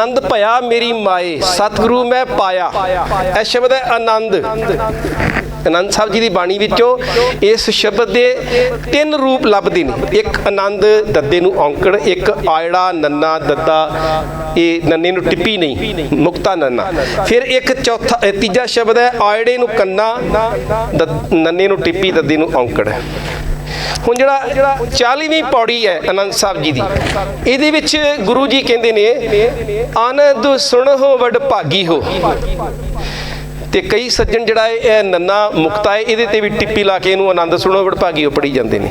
ਆਨੰਦ ਭਇਆ ਮੇਰੀ ਮਾਏ, ਸਤਿਗੁਰੂ ਮੈਂ ਪਾਇਆ। ਇਹ ਸ਼ਬਦ ਹੈ ਆਨੰਦ। ਆਨੰਦ ਸਾਹਿਬ ਜੀ ਦੀ ਬਾਣੀ ਵਿੱਚੋਂ ਇਸ ਸ਼ਬਦ ਦੇ ਤਿੰਨ ਰੂਪ ਲੱਭਦੇ ਨੇ। ਇੱਕ ਆਨੰਦ ਦੱਦੇ ਨੂੰ ਔਂਕੜ, ਇੱਕ ਆਇੜਾ, ਨੰਨਾ ਦੱਦਾ। ਇਹ ਨੰਨੇ ਨੂੰ ਟਿੱਪੀ ਨਹੀਂ, ਮੁਕਤਾ ਨੰਨਾ। ਫਿਰ ਇੱਕ ਚੌਥਾ ਤੀਜਾ ਸ਼ਬਦ ਹੈ ਆਇੜੇ ਨੂੰ ਕੰਨਾ ਨੰਨੇ ਨੂੰ ਟਿੱਪੀ ਦੱਦੇ ਨੂੰ ਔਂਕੜ। ਹੁਣ ਜਿਹੜਾ 40ਵੀਂ ਪੌੜੀ ਹੈ ਅਨੰਦ ਸਾਹਿਬ ਜੀ ਦੀ, ਇਹਦੇ ਵਿੱਚ ਗੁਰੂ ਜੀ ਕਹਿੰਦੇ ਨੇ, ਆਨੰਦ ਸੁਣੋ ਵਡ ਭਾਗੀ ਹੋ। ਤੇ ਕਈ ਸੱਜਣ ਜਿਹੜਾ ਇਹ ਇਹ ਨੰਨਾ ਮੁਕਤਾ ਹੈ, ਇਹਦੇ ਤੇ ਵੀ ਟਿੱਪੀ ਲਾ ਕੇ ਇਹਨੂੰ ਆਨੰਦ ਸੁਣੋ ਵਡ ਭਾਗੀ ਹੋ ਪੜੀ ਜਾਂਦੇ ਨੇ।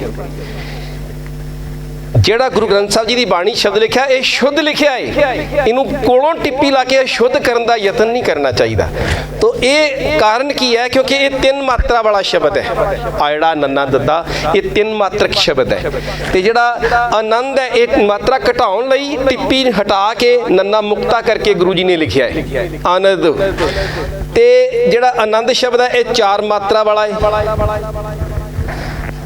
ਜਿਹੜਾ ਗੁਰੂ ਗ੍ਰੰਥ ਸਾਹਿਬ ਜੀ ਦੀ ਬਾਣੀ ਸ਼ਬਦ ਲਿਖਿਆ, ਇਹ ਸ਼ੁੱਧ ਲਿਖਿਆ ਹੈ ਇਹਨੂੰ ਕੋਲੋਂ ਟਿੱਪੀ ਲਾ ਕੇ ਸ਼ੁੱਧ ਕਰਨ ਦਾ ਯਤਨ ਨਹੀਂ ਕਰਨਾ ਚਾਹੀਦਾ। ਤੋ ਇਹ ਕਾਰਨ ਕੀ ਹੈ? ਕਿਉਂਕਿ ਇਹ ਤਿੰਨ ਮਾਤਰਾ ਵਾਲਾ ਸ਼ਬਦ ਹੈ। ਆਇੜਾ, ਨੰਨਾ, ਦੱਦਾ, ਇਹ ਤਿੰਨ ਮਾਤਰਕ ਸ਼ਬਦ ਹੈ। ਤੇ ਜਿਹੜਾ ਆਨੰਦ ਹੈ, ਇਹ ਮਾਤਰਾ ਘਟਾਉਣ ਲਈ ਟਿੱਪੀ ਹਟਾ ਕੇ ਨੰਨਾ ਮੁਕਤਾ ਕਰਕੇ ਗੁਰੂ ਜੀ ਨੇ ਲਿਖਿਆ ਹੈ ਆਨੰਦ। ਤੇ ਜਿਹੜਾ ਆਨੰਦ ਸ਼ਬਦ ਹੈ, ਇਹ ਚਾਰ ਮਾਤਰਾ ਵਾਲਾ ਹੈ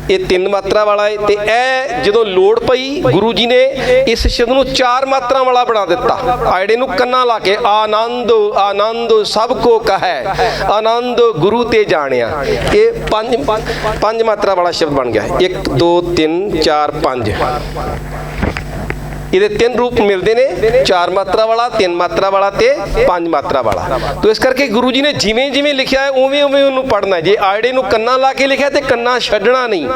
ਇਹ ਤਿੰਨ ਮਾਤਰਾ ਵਾਲਾ ਹੈ ਤੇ ਇਹ ਜਦੋਂ ਲੋੜ ਪਈ ਗੁਰੂ ਜੀ ਨੇ ਇਸ ਸ਼ਬਦ ਨੂੰ ਚਾਰ ਮਾਤਰਾ ਵਾਲਾ ਬਣਾ ਦਿੱਤਾ। ਆਇੜੇ ਨੂੰ ਕੰਨਾਂ ਲਾ ਕੇ ਆਨੰਦ ਆਨੰਦ ਸਭ ਕੋ ਕਹੈ, ਆਨੰਦ ਗੁਰੂ ਤੇ ਜਾਣਿਆ। ਇਹ ਪੰਜ ਪੰਜ ਮਾਤਰਾ ਵਾਲਾ ਸ਼ਬਦ ਬਣ ਗਿਆ। 1 2 3 4 5 ਇਹਦੇ ਤਿੰਨ ਰੂਪ ਮਿਲਦੇ ਨੇ। ਚਾਰ ਮਾਤਰਾ ਵਾਲਾ, ਤਿੰਨ ਮਾਤਰਾ ਵਾਲਾ ਤੇ ਪੰਜ ਮਾਤਰਾ ਵਾਲਾ। ਤੋ ਇਸ ਕਰਕੇ ਗੁਰੂ ਜੀ ਨੇ ਜਿਵੇਂ ਜਿਵੇਂ ਲਿਖਿਆ ਹੈ, ਉਵੇਂ ਉਵੇਂ ਉਹਨੂੰ ਪੜਨਾ ਜੇ ਆਇੜੇ ਨੂੰ ਕੰਨਾਂ ਲਾ ਕੇ ਲਿਖਿਆ ਤੇ ਕੰਨਾਂ ਛੱਡਣਾ ਨਹੀਂ।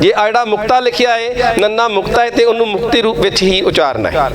ਜੇ ਆਇੜਾ ਮੁਕਤਾ ਲਿਖਿਆ ਹੈ, ਨੰਨਾ ਮੁਕਤਾ ਹੈ ਤੇ ਉਹਨੂੰ ਮੁਕਤੀ ਰੂਪ ਵਿੱਚ ਹੀ ਉਚਾਰਨਾ ਹੈ।